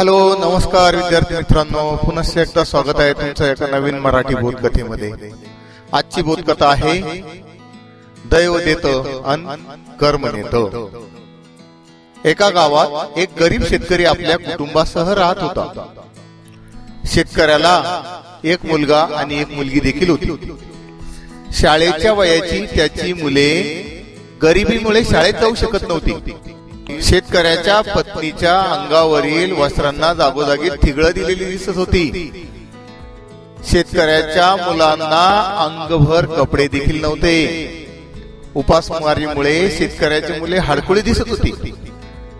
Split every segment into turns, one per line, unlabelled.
Hello नमस्कार विद्यार्थी मित्रांनो. पुनश्च एकदा स्वागत आहे तुमचं एका नवीन मराठी बोधकथेमध्ये. आजची बोधकथा आहे दैव देत अन कर्म नेत. एका गावात एक गरीब शेतकरी आपल्या कुटुंबासह राहत होता. शेतकऱ्याला एक मुलगा आणि एक मुलगी देखील होती. शाळेच्या वयाची त्याची मुले गरिबीमुळे शाळेत जाऊ शकत नव्हती. शेतकऱ्याच्या पत्नीच्या अंगावरील वस्त्रांना जागोजागी ठिगळं दिलेली दिसत होती. शेतकऱ्याच्या मुलांना अंगभर कपडे देखील नव्हते. उपासमारीमुळे शेतकऱ्याची मुले हाडकुळी दिसत होती.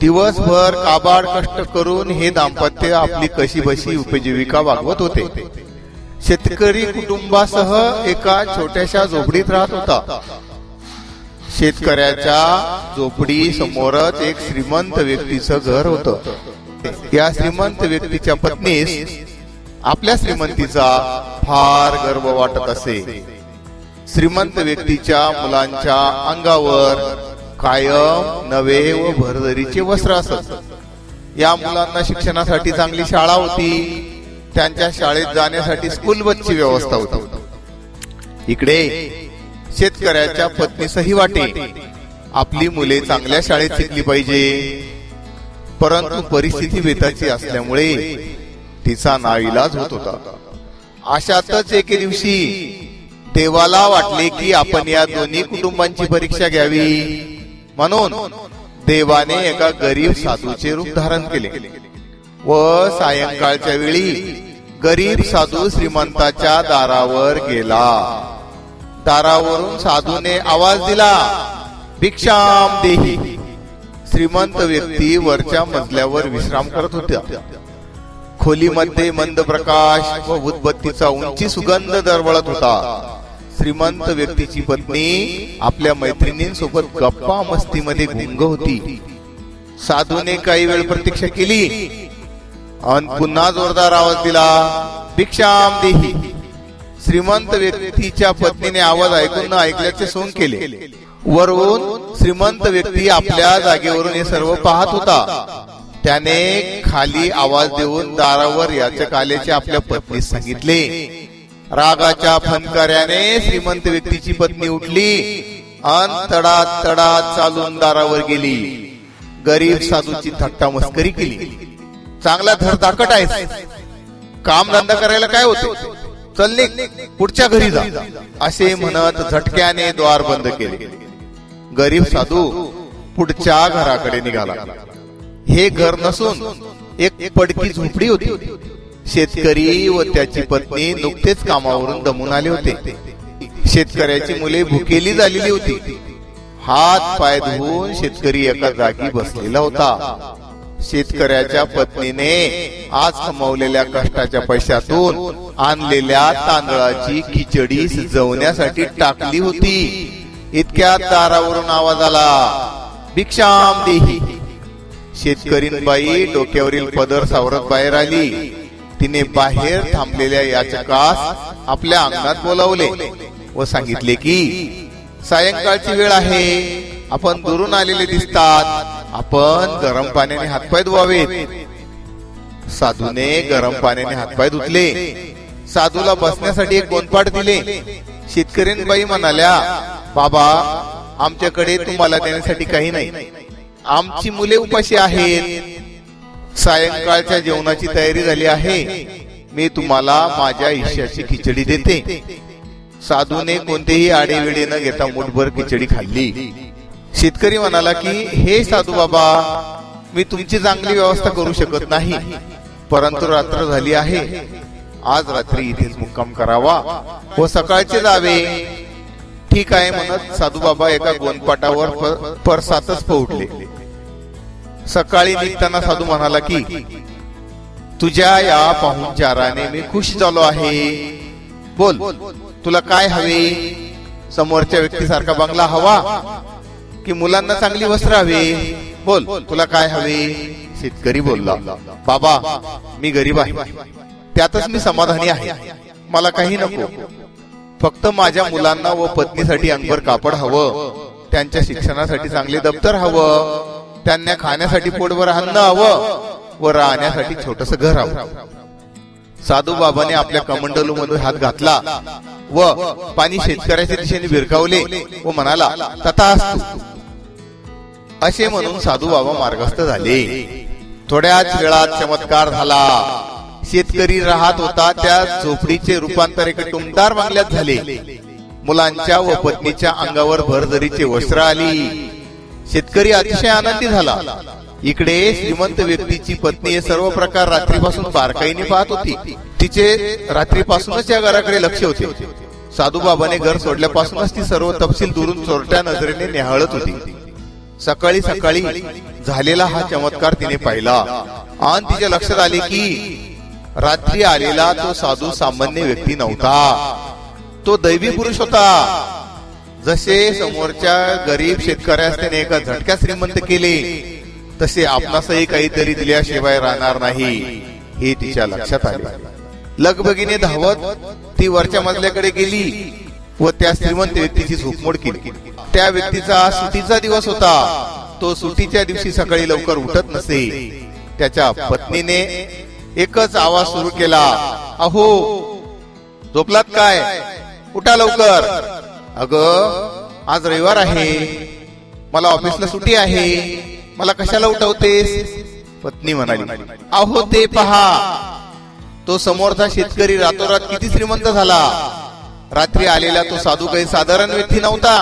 दिवसभर काबाड कष्ट करून हे दाम्पत्य आपली कशी बशी उपजीविका वागवत होते. शेतकरी कुटुंबासह एका छोट्याशा झोपडीत राहत होता. शेतकऱ्याच्या झोपडी समोरच एक श्रीमंत व्यक्तीचं घर होतं. या श्रीमंत व्यक्तीच्या पत्नीस आपल्या श्रीमंतीचा फार गर्व वाटत असे. श्रीमंत व्यक्तीच्या मुलांच्या अंगावर कायम नवे व भरदरीचे वस्त्र असत. या मुलांना शिक्षणासाठी चांगली शाळा होती. त्यांच्या शाळेत जाण्यासाठी स्कूल बसची व्यवस्था होती. इकडे शेतकऱ्याच्या पत्नीसही वाटे. आपली मुले चांगल्या शाळेत शिकली पाहिजे. परंतु परिस्थिती बेताची असल्यामुळे तिचा नाईलाज होत होता. अशातच एके दिवशी देवाला वाटले की आपण या दोन्ही कुटुंबांची परीक्षा घ्यावी. म्हणून देवाने एका गरीब साधूचे रूप धारण केले. व सायंकाळच्या वेळी गरीब साधू श्रीमंताच्या दारावर गेला. दारावरून साधूने आवाज दिला भिक्षाम देही. श्रीमंत व्यक्ती वरच्या मजल्यावर विश्राम करत होत्या. खोलीमध्ये मंद प्रकाश व उदबत्तीचा उंची सुगंध दरवळत होता. श्रीमंत व्यक्तीची पत्नी आपल्या मैत्रिणींसोबत गप्पा मस्तीमध्ये गुंग होती. साधूने काही वेळ प्रतीक्षा केली. आणि पुन्हा जोरदार आवाज दिला भिक्षाम देही. श्रीमंत व्यक्तीच्या पत्नीने आवाज ऐकून न ऐकल्याचे सोंग केले. वरून श्रीमंत व्यक्ती आपल्या जागेवरून हे सर्व पाहत होता. त्याने खाली आवाज देऊन दारावर याचक आल्याचे आपल्या पत्नीस सांगितले. रागाच्या फनकार्याने श्रीमंत व्यक्तीची पत्नी उठली अन तडात तडात चालून दारावर गेली. गरीब साधूची थट्टा मस्करी केली. चांगला धडधाकट आहे काम धंदा करायला काय होते? चल निघ, पुढच्या घरी जा. असे म्हणत झटक्याने द्वार बंद केले. गरीब साधू पुढच्या घराकडे निघाला. हे घर नसून एक पडकी झोपडी होती. शेतकरी व त्याची पत्नी नुकतेच कामावरून दमून आले होते. शेतकऱ्याची मुले भुकेली झालेली होती. हात. पाय धुवून शेतकरी एका जागी बसलेला होता. शेतकऱ्याच्या पत्नीने आज कमवलेल्या कष्टाच्या पैशातून आणलेल्या तांदळाची खिचडी शिजवण्यासाठी टाकली होती. इतक्या दारावरून आवाज आला भिक्षाम देही. शेतकरीनबाई डोक्यावरील पदर सावरत बाहेर आली. तिने बाहेर थांबलेल्या याचकास आपल्या अंगणात बोलावले व सांगितले की सायंकाळची वेळ आहे. आपण दुरून आलेले दिसतात. आपण गरम पाण्याने हातपाय धुवावेत. साधूने गरम पाण्याने हातपाय धुतले. साधूला बसण्यासाठी एक गोंदपाट दिले. बाई म्हणाल्या बाबा आमच्याकडे तुम्हाला देण्यासाठी काही नाही. आमची मुले उपाशी आहेत. सायंकाळच्या जेवणाची तयारी झाली आहे. मी तुम्हाला माझ्या हिश्याची खिचडी देते. साधूने कोणतेही आडेविडे न घेता मुठभर खिचडी खाल्ली. शेतकरी म्हणाला की हे साधू बाबा मी तुमची चांगली व्यवस्था करू शकत नाही. परंतु रात्र झाली आहे. आज रात्री इथेच मुक्काम करावा. व सकाळचे जावे. ठीक आहे म्हणत साधू बाबा एका गोंदपाटावर परसातच पोहोचले. सकाळी निघताना साधू म्हणाला की तुझ्या या पाहुणचाराने मी खुश झालो आहे. बोल तुला काय हवे? समोरच्या व्यक्तीसारखा बंगला हवा? की मुलांना चांगली वस्त्र हवी. बोल तुला काय हवे? शेतकरी बोलला. बाबा मी गरीब आहे. त्यातच मी समाधानी आहे. मला काही नको. फक्त माझ्या मुलांना व पत्नीसाठी अंगभर कापड हवं. त्यांच्या शिक्षणासाठी चांगले दप्तर हवं. त्यांना खाण्यासाठी पोटभर अन्न हवं. व राहण्यासाठी छोटस घर हवं. साधू बाबाने आपल्या कमंडलू मधून हात घातला व पाणी शेतकऱ्याच्या दिशेने विरकावले व म्हणाला तथा असे म्हणून साधू बाबा मार्गस्थ झाले. थोड्याच वेळात चमत्कार झाला. शेतकरी राहत होता त्या झोपडीचे रूपांतर एका टुमदार बंगल्यात झाले. मुलांच्या व पत्नीच्या अंगावर भरदरीचे वस्त्र आली. शेतकरी अतिशय आनंदी झाला. इकडे श्रीमंत व्यक्तीची पत्नी हे सर्व प्रकार रात्रीपासून बारकाईने पाहत होती. तिचे रात्रीपासूनच या घराकडे लक्ष होते. साधू बाबाने घर सोडल्यापासूनच ती सर्व तपशील दुरून चोरट्या नजरेने निहाळत होती. सकाळी सकाळी झालेला हा चमत्कार तिने पाहिला. आणि तिच्या लक्षात आले की रात्री आलेला तो साधू सामान्य व्यक्ती नव्हता. तो दैवी पुरुष होता. जसे समोरच्या गरीब शेतकऱ्यास त्याने एका झटक्या श्रीमंत केले तसे आपणासही काहीतरी दिल्याशिवाय राहणार नाही हे तिच्या लक्षात आले. लगबगीने धावत ती वरच्या मजल्याकडे गेली व त्या श्रीमंत व्यक्तीची झोपमोड केली. त्या व्यक्तीचा सुटीचा दिवस होता. तो सुटीच्या दिवशी सकाळी लवकर उठत नसे. त्याच्या पत्नीने एकच आवाज सुरू केला अहो झोपलात काय? उठा लवकर. अग आज रविवार आहे. मला ऑफिसला सुट्टी आहे. मला कशाला उठवतेस? पत्नी म्हणाली अहो ते पहा. तो समोरचा शेतकरी रातोरात किती श्रीमंत झाला. रात्री आलेला तो साधू काही साधारण व्यक्ती नव्हता.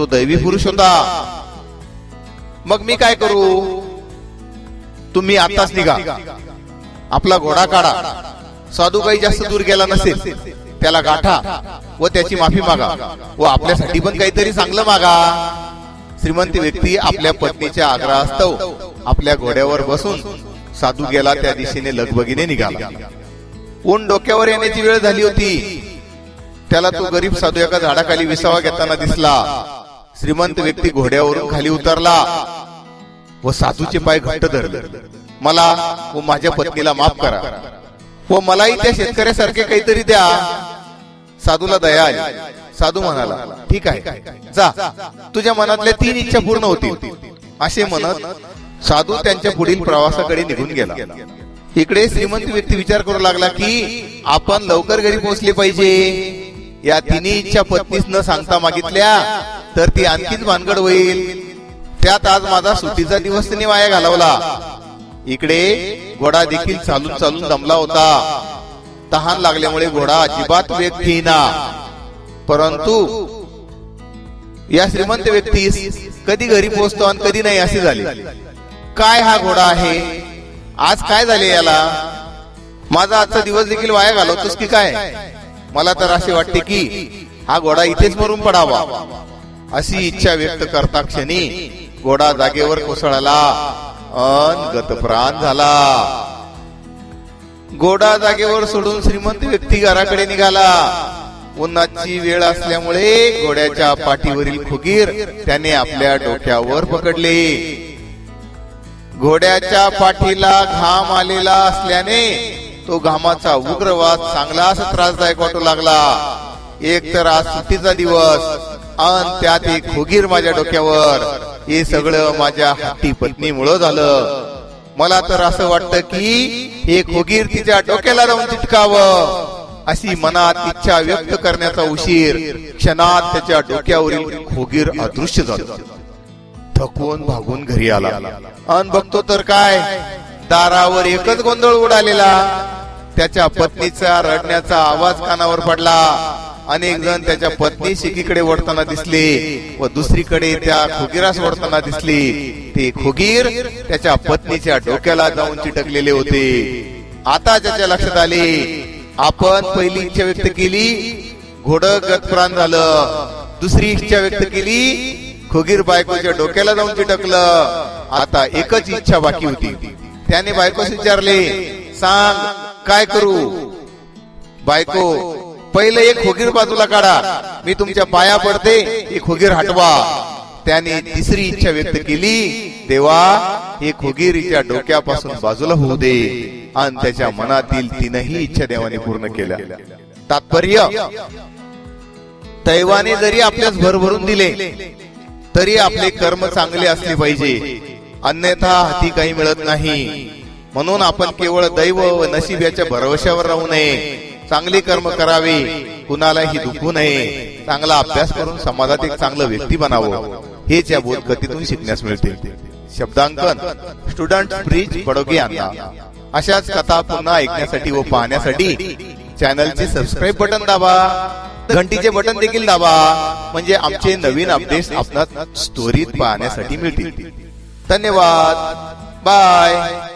तो दैवी पुरुष होता. मग मी काय करू? तुम्ही आताच निघा. आपला घोडा काढा. साधू काही जास्त दूर गेला नसेल त्याला गाठा व त्याची माफी मागा व आपल्यासाठी पण काहीतरी चांगलं मागा. श्रीमंत व्यक्ती आपल्या पत्नीच्या आग्रहास्तव आपल्या घोड्यावर बसून साधू गेला त्या दिशेने लगबगीने निघाला. ऊन डोक्यावर येण्याची वेळ झाली होती. त्याला तो गरीब साधू एका झाडाखाली विसावा घेताना दिसला. श्रीमंत व्यक्ती घोड्यावरून खाली उतरला. व साधूचे पाय घट्ट धरले. मला व माझ्या पत्नीला माफ करा. व मलाही त्या शेतकऱ्यासारखे काहीतरी द्या. साधूला दया आली. साधू म्हणाला ठीक आहे. जा. तुझ्या मनातल्या तीन इच्छा पूर्ण होतील. असे म्हणत साधू त्यांच्या पुढील प्रवासाकडे निघून गेला. इकडे श्रीमंत व्यक्ती विचार करू लागला की आपण लवकर घरी पोहोचले पाहिजे. या तिन्ही इच्छा पत्नीस न सांगता मागितल्या. तर ती आणखीच भानगड होईल. त्यात आज माझा सुट्टीचा दिवस त्यांनी वाया घालवला. इकडे घोडा देखील चालून चालून दमला होता. तहान लागल्यामुळे घोडा अजिबात वेग घेईना. परंतु या श्रीमंत व्यक्तीस कधी घरी पोहोचतो आणि कधी नाही असे झाले. काय हा घोडा आहे? आज काय झाले याला? माझा आजचा दिवस देखील वाया घालवतोस की काय? मला तर असे वाटते की हा घोडा इथेच मरून पडावा. अशी इच्छा व्यक्त करता क्षणी घोडा जागेवर कोसळला. अन गतप्राण झाला. घोडा जागेवर सोडून श्रीमंत व्यक्ती घराकडे निघाला. उन्हाची वेळ असल्यामुळे घोड्याच्या पाठीवरील खुगीर त्याने आपल्या डोक्यावर पकडले. घोड्याच्या पाठीला घाम आलेला असल्याने तो घामाचा उग्रवास चांगलाच त्रासदायक वाटू लागला. एक तर आज सुट्टीचा दिवस. अन त्यात एक खुगीर माझ्या डोक्यावर. हे सगळं माझ्या हट्टी पत्नीमुळं झालं. मला तर असं वाटतं की हे खोगीर तिच्या डोक्याला जाऊन चिटकावं. अशी मनात इच्छा व्यक्त करण्याचा उशीर क्षणात त्याच्या डोक्यावरील खोगीर अदृश्य झालं. थकवून भागून घरी आला. अन बघतो तर काय? दारावर एकच गोंधळ उडालेला. त्याच्या पत्नीचा रडण्याचा आवाज कानावर पडला. अनेक जण त्याच्या पत्नी शिकीकडे वळताना दिसले व दुसरीकडे त्या खोगीरास वळताना दिसले. ते खोगीर त्याच्या पत्नीच्या डोक्याला जाऊन चिटकलेले होते. आता ज्याच्या लक्षात आले आपण पहिली इच्छा व्यक्त केली घोड गतप्राण झालं. दुसरी इच्छा व्यक्त केली खोगीर बायकोच्या डोक्याला जाऊन चिटकलं. आता एकच इच्छा बाकी होती. त्याने बायकोस विचारले सांग काय करू? बायको पहिले एक खोगीर बाजूला काढा. मी तुमच्या पाया पडते एक खोगीर हटवा. त्याने तिसरी इच्छा व्यक्त केली तेव्हा हे खोगीर डोक्यापासून बाजूला होऊ दे. आणि त्याच्या मनातील तीनही इच्छा देवाने पूर्ण केल्या. तात्पर्य दैवाने जरी आपल्यास भरभरून दिले तरी आपले कर्म चांगले असले पाहिजे. अन्यथा हाती काही मिळत नाही. म्हणून आपण केवळ दैव व नशीब याच्या भरवशावर राहू नये. चांगली कर्म करावी कुणालाही दुखू नये. चांगला अभ्यास करून समाजात एक चांगलं व्यक्ती बनावं. हेच या बोधकथेतून शिकण्यास मिळते. शब्दांकन स्टुडंट ब्रिज बडोगे आता अशाच कथा पुन्हा ऐकण्यासाठी व पाहण्यासाठी चॅनलचे सबस्क्राईब बटन दाबा. घंटीचे बटन देखील दाबा. म्हणजे आमचे नवीन अपडेट्स आपणास स्टोरीत पाहण्यासाठी मिळतील. धन्यवाद. बाय